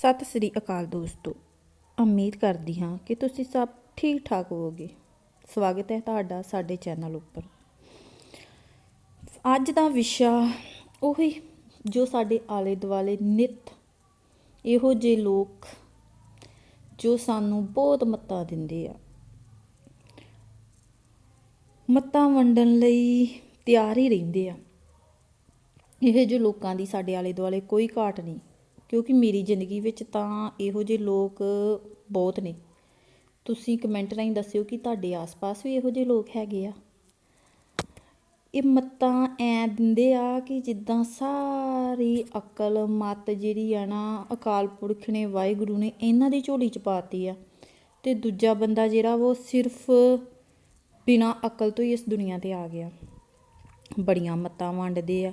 ਸਤਿ ਸ੍ਰੀ ਅਕਾਲ ਦੋਸਤੋ। ਉਮੀਦ ਕਰਦੀ ਹਾਂ ਕਿ ਤੁਸੀਂ ਸਭ ਠੀਕ ਠਾਕ ਹੋਵੋਗੇ। ਸਵਾਗਤ ਹੈ ਤੁਹਾਡਾ ਸਾਡੇ ਚੈਨਲ ਉੱਪਰ। ਅੱਜ ਦਾ ਵਿਸ਼ਾ ਉਹੀ ਜੋ ਸਾਡੇ ਆਲੇ ਦੁਆਲੇ ਨਿਤ ਇਹੋ ਜਿਹੇ ਲੋਕ ਜੋ ਸਾਨੂੰ ਬਹੁਤ ਮੱਤਾਂ ਦਿੰਦੇ ਆ। ਮੱਤਾਂ ਵੰਡਣ ਲਈ ਤਿਆਰ ਹੀ ਰਹਿੰਦੇ ਆ। ਇਹੋ ਜਿਹੇ ਲੋਕਾਂ ਦੀ ਸਾਡੇ ਆਲੇ ਦੁਆਲੇ ਕੋਈ ਘਾਟ ਨਹੀਂ। ਕਿਉਂਕਿ ਮੇਰੀ ਜ਼ਿੰਦਗੀ ਵਿੱਚ ਤਾਂ ਇਹੋ ਜਿਹੇ ਲੋਕ ਬਹੁਤ ਨੇ। ਤੁਸੀਂ ਕਮੈਂਟ ਰਾਹੀਂ ਦੱਸਿਓ ਕਿ ਤੁਹਾਡੇ ਆਸ-ਪਾਸ ਵੀ ਇਹੋ ਜਿਹੇ ਲੋਕ ਹੈਗੇ ਆ। ਇਹ ਮੱਤਾਂ ਐ ਦਿੰਦੇ ਆ ਕਿ ਜਿੱਦਾਂ ਸਾਰੀ ਅਕਲ, ਮੱਤ ਜਿਹੜੀ ਆ ਨਾ ਅਕਾਲ ਪੁਰਖ ਨੇ, ਵਾਹਿਗੁਰੂ ਨੇ ਇਹਨਾਂ ਦੀ ਝੋਲੀ ਚ ਪਾਤੀ ਆ। ਤੇ ਦੂਜਾ ਬੰਦਾ ਜਿਹੜਾ ਉਹ ਸਿਰਫ ਬਿਨਾਂ ਅਕਲ ਤੋਂ ਹੀ ਇਸ ਦੁਨੀਆ ਤੇ ਆ ਗਿਆ। ਬੜੀਆਂ ਮੱਤਾਂ ਵੰਡਦੇ ਆ।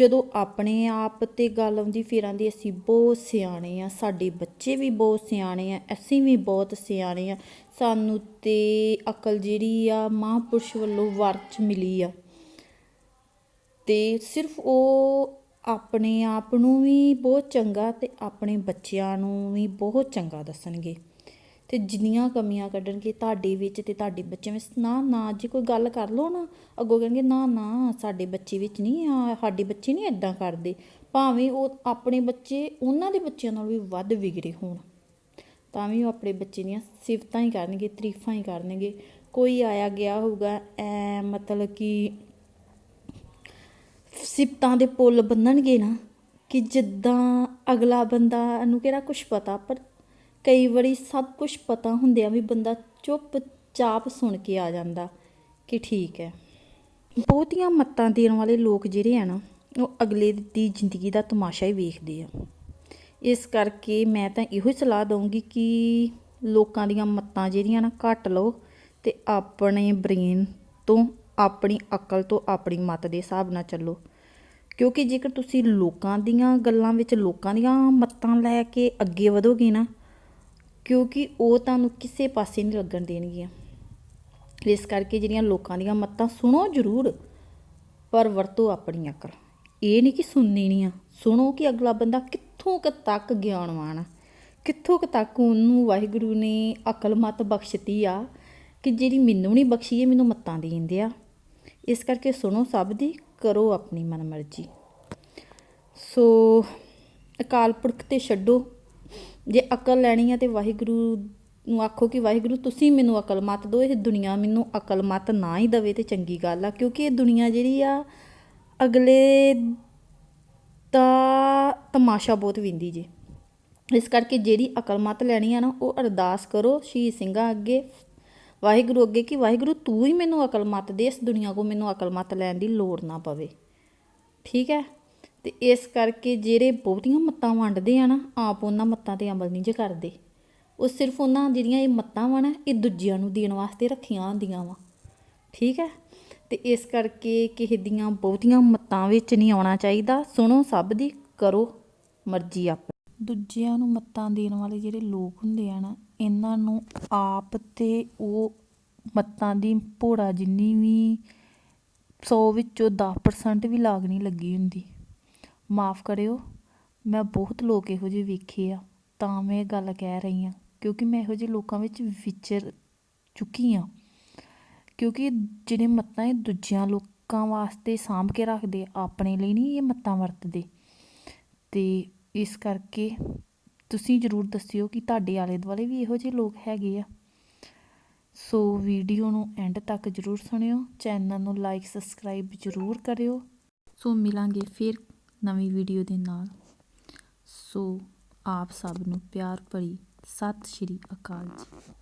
ਜਦੋਂ ਆਪਣੇ ਆਪ ਤੇ ਗੱਲ ਆਉਂਦੀ, ਫਿਰ ਆਂਦੀ ਅਸੀਂ ਬਹੁਤ ਸਿਆਣੇ ਆ, ਸਾਡੇ ਬੱਚੇ ਵੀ ਬਹੁਤ ਸਿਆਣੇ ਆ, ਅਸੀਂ ਵੀ ਬਹੁਤ ਸਿਆਣੇ ਆ। ਸਾਨੂੰ ਤੇ ਅਕਲ ਜਿਹੜੀ ਆ ਮਹਾਂਪੁਰਸ਼ ਵੱਲੋਂ ਵਰ ਚ ਮਿਲੀ ਆ। ਤੇ ਸਿਰਫ ਉਹ ਆਪਣੇ ਆਪ ਨੂੰ ਵੀ ਬਹੁਤ ਚੰਗਾ ਤੇ ਆਪਣੇ ਬੱਚਿਆਂ ਨੂੰ ਵੀ ਬਹੁਤ ਚੰਗਾ ਦੱਸਣਗੇ। ਤੇ ਜਿੰਨੀਆਂ ਕਮੀਆਂ ਕੱਢਣਗੇ ਤੁਹਾਡੇ ਵਿੱਚ ਤੇ ਤੁਹਾਡੇ ਬੱਚਿਆਂ ਵਿੱਚ, ਨਾ ਨਾ, ਜੇ ਕੋਈ ਗੱਲ ਕਰ ਲੋ ਨਾ, ਅੱਗੋਂ ਕਹਿਣਗੇ, ਨਾ ਨਾ, ਸਾਡੇ ਬੱਚੇ ਵਿੱਚ ਨਹੀਂ ਆ, ਸਾਡੇ ਬੱਚੇ ਨਹੀਂ ਇਦਾਂ ਕਰਦੇ। ਭਾਵੇਂ ਉਹ ਆਪਣੇ ਬੱਚੇ, ਉਹਨਾਂ ਦੇ ਬੱਚਿਆਂ ਨਾਲੋਂ ਵੀ ਵੱਧ ਵਿਗੜੇ ਹੋਣ। ਤਾਂ ਵੀ ਉਹ ਆਪਣੇ ਬੱਚੇ ਦੀਆਂ ਸਿਫਤਾਂ ਹੀ ਕਰਨਗੇ, ਤਾਰੀਫਾਂ ਹੀ ਕਰਨਗੇ। ਕੋਈ ਆਇਆ ਗਿਆ ਹੋਊਗਾ, ਐ ਮਤਲਬ ਕਿ ਸਿਫਤਾਂ ਦੇ ਪੁੱਲ ਬੰਨਣਗੇ ਨਾ, ਕਿ ਜਿੱਦਾਂ ਅਗਲਾ ਬੰਦਾ ਨੂੰ ਕਿਹੜਾ ਕੁਝ ਪਤਾ, ਪਰ ਕਈ ਵਾਰੀ ਸਭ ਕੁਝ ਪਤਾ ਹੁੰਦਿਆਂ ਵੀ ਬੰਦਾ ਚੁੱਪ ਚਾਪ ਸੁਣ ਕੇ ਆ ਜਾਂਦਾ ਕਿ ਠੀਕ ਹੈ। ਬਹੁਤੀਆਂ ਮੱਤਾਂ ਦੇਣ ਵਾਲੇ ਲੋਕ ਜਿਹੜੇ ਆ ਨਾ, ਉਹ ਅਗਲੇ ਦੀ ਜ਼ਿੰਦਗੀ ਦਾ ਤਮਾਸ਼ਾ ਹੀ ਵੇਖਦੇ ਆ। ਇਸ ਕਰਕੇ ਮੈਂ ਤਾਂ ਇਹੋ ਹੀ ਸਲਾਹ ਦਊਂਗੀ ਕਿ ਲੋਕਾਂ ਦੀਆਂ ਮੱਤਾਂ ਜਿਹੜੀਆਂ ਨਾ ਘੱਟ ਲਓ ਤੇ ਆਪਣੇ ਬ੍ਰੇਨ ਤੋਂ ਆਪਣੀ ਅਕਲ ਤੋਂ ਆਪਣੀ ਮੱਤ ਦੇ ਹਿਸਾਬ ਨਾਲ ਚੱਲੋ। ਕਿਉਂਕਿ ਜੇਕਰ ਤੁਸੀਂ ਲੋਕਾਂ ਦੀਆਂ ਗੱਲਾਂ ਵਿੱਚ ਲੋਕਾਂ ਦੀਆਂ ਮੱਤਾਂ ਲੈ ਕੇ ਅੱਗੇ ਵਧੋਗੇ ਨਾ ਕਿਉਂਕਿ ਉਹ ਤੁਹਾਨੂੰ ਕਿਸੇ ਪਾਸੇ ਨਹੀਂ ਲੱਗਣ ਦੇਣਗੀਆਂ। ਇਸ ਕਰਕੇ ਜਿਹੜੀਆਂ ਲੋਕਾਂ ਦੀਆਂ ਮੱਤਾਂ ਸੁਣੋ ਜ਼ਰੂਰ, ਪਰ ਵਰਤੋ ਆਪਣੀ ਅਕਲ ਇਹ ਨਹੀਂ ਕਿ ਸੁਣਨੀ ਨਹੀਂ ਆ। ਸੁਣੋ ਕਿ ਅਗਲਾ ਬੰਦਾ ਕਿੱਥੋਂ ਕੁ ਤੱਕ ਗਿਆਨਵਾਨ ਆ। ਕਿੱਥੋਂ ਕੁ ਤੱਕ ਉਹਨੂੰ ਵਾਹਿਗੁਰੂ ਨੇ ਅਕਲ ਮਤ ਬਖਸ਼ਤੀ ਆ ਕਿ ਜਿਹੜੀ ਮੈਨੂੰ ਨਹੀਂ ਬਖਸ਼ੀ, ਇਹ ਮੈਨੂੰ ਮੱਤਾਂ ਦੇ ਦਿੰਦੇ ਆ ਇਸ ਕਰਕੇ ਸੁਣੋ ਸਭ ਦੀ, ਕਰੋ ਆਪਣੀ ਮਨਮਰਜ਼ੀ। ਸੋ ਅਕਾਲ ਪੁਰਖ ਤੇ ਛੱਡੋ। ਜੇ ਅਕਲ ਲੈਣੀ ਆ ਤੇ ਵਾਹਿਗੁਰੂ ਨੂੰ ਆਖੋ ਕਿ ਵਾਹਿਗੁਰੂ, ਤੁਸੀਂ ਮੈਨੂੰ ਅਕਲ ਮਤ ਦਿਓ, ਇਹ ਦੁਨੀਆ ਮੈਨੂੰ ਅਕਲ ਮਤ ਨਾ ਹੀ ਦਵੇ ਤੇ ਚੰਗੀ ਗੱਲ ਆ, ਕਿਉਂਕਿ ਇਹ ਦੁਨੀਆ ਜਿਹੜੀ ਆ, ਅਗਲੇ ਦਾ ਤਮਾਸ਼ਾ ਬਹੁਤ ਵਿੰਦੀ ਜੇ। ਇਸ ਕਰਕੇ ਜਿਹੜੀ ਅਕਲ ਮਤ ਲੈਣੀ ਆ ਨਾ, ਉਹ ਅਰਦਾਸ ਕਰੋ ਸ਼ਹੀਦ ਸਿੰਘਾਂ ਅੱਗੇ, ਵਾਹਿਗੁਰੂ ਅੱਗੇ ਕਿ ਵਾਹਿਗੁਰੂ, ਤੂੰ ਹੀ ਮੈਨੂੰ ਅਕਲ ਮਤ ਦੇ, ਇਸ ਦੁਨੀਆ ਕੋ ਮੈਨੂੰ ਅਕਲ ਮਤ ਲੈਣ ਦੀ ਲੋੜ ਨਾ ਪਵੇ। ਠੀਕ ਹੈ? ਤੇ ਇਸ ਕਰਕੇ ਜਿਹੜੇ ਬਹੁਤੀਆਂ ਮੱਤਾਂ ਵੰਡਦੇ ਆ ਨਾ, ਆਪ ਉਹਨਾਂ ਮੱਤਾਂ ਤੇ ਅਮਲ ਨਹੀਂ ਜੇ ਕਰਦੇ। ਉਹ ਸਿਰਫ ਉਹਨਾਂ ਜਿਹੜੀਆਂ ਇਹ ਮੱਤਾਂ ਵਾ ਨਾ, ਇਹ ਦੂਜਿਆਂ ਨੂੰ ਦੇਣ ਵਾਸਤੇ ਰੱਖੀਆਂ ਹੁੰਦੀਆਂ ਵਾ। ਠੀਕ ਹੈ? ਤੇ ਇਸ ਕਰਕੇ ਕਿਸੇ ਦੀਆਂ ਬਹੁਤੀਆਂ ਮੱਤਾਂ ਵਿੱਚ ਨਹੀਂ ਆਉਣਾ ਚਾਹੀਦਾ। ਸੁਣੋ ਸਭ ਦੀ, ਕਰੋ ਮਰਜ਼ੀ ਆਪ ਦੂਜਿਆਂ ਨੂੰ ਮੱਤਾਂ ਦੇਣ ਵਾਲੇ ਜਿਹੜੇ ਲੋਕ ਹੁੰਦੇ ਆ ਨਾ, ਇਹਨਾਂ ਨੂੰ ਆਪ ਤੇ ਉਹ ਮੱਤਾਂ ਦੀ ਭੋੜਾ ਜਿੰਨੀ ਵੀ 100 ਵਿੱਚੋਂ 10% ਵੀ ਲਾਗਣੀ ਲੱਗੀ ਹੁੰਦੀ। ਮਾਫ ਕਰਿਓ, ਮੈਂ ਬਹੁਤ ਲੋਕ ਇਹੋ ਜਿਹੇ ਵੇਖੇ ਆ, ਤਾਂ ਮੈਂ ਇਹ ਗੱਲ ਕਹਿ ਰਹੀ ਹਾਂ, ਕਿਉਂਕਿ ਮੈਂ ਇਹੋ ਜਿਹੇ ਲੋਕਾਂ ਵਿੱਚ ਵਿਚਰ ਚੁੱਕੀ ਹਾਂ। ਕਿਉਂਕਿ ਜਿਹੜੇ ਮੱਤਾਂ ਇਹ ਦੂਜਿਆਂ ਲੋਕਾਂ ਵਾਸਤੇ ਸਾਂਭ ਕੇ ਰੱਖਦੇ ਆਪਣੇ ਲਈ ਨਹੀਂ ਇਹ ਮੱਤਾਂ ਵਰਤਦੇ। ਤੇ ਇਸ ਕਰਕੇ ਤੁਸੀਂ ਜ਼ਰੂਰ ਦੱਸਿਓ ਕਿ ਤੁਹਾਡੇ ਆਲੇ ਦੁਆਲੇ ਵੀ ਇਹੋ ਜਿਹੇ ਲੋਕ ਹੈਗੇ ਆ। ਸੋ ਵੀਡੀਓ ਨੂੰ ਐਂਡ ਤੱਕ ਜ਼ਰੂਰ ਸੁਣਿਓ, ਚੈਨਲ ਨੂੰ ਲਾਈਕ, ਸਬਸਕ੍ਰਾਈਬ ਜ਼ਰੂਰ ਕਰਿਓ। ਸੋ ਮਿਲਾਂਗੇ ਫਿਰ। ਨਵੀਂ ਵੀਡੀਓ ਦੇ ਨਾਲ। ਸੋ ਆਪ ਸਭ ਨੂੰ ਪਿਆਰ ਭਰੀ ਸਤਿ ਸ਼੍ਰੀ ਅਕਾਲ ਜੀ।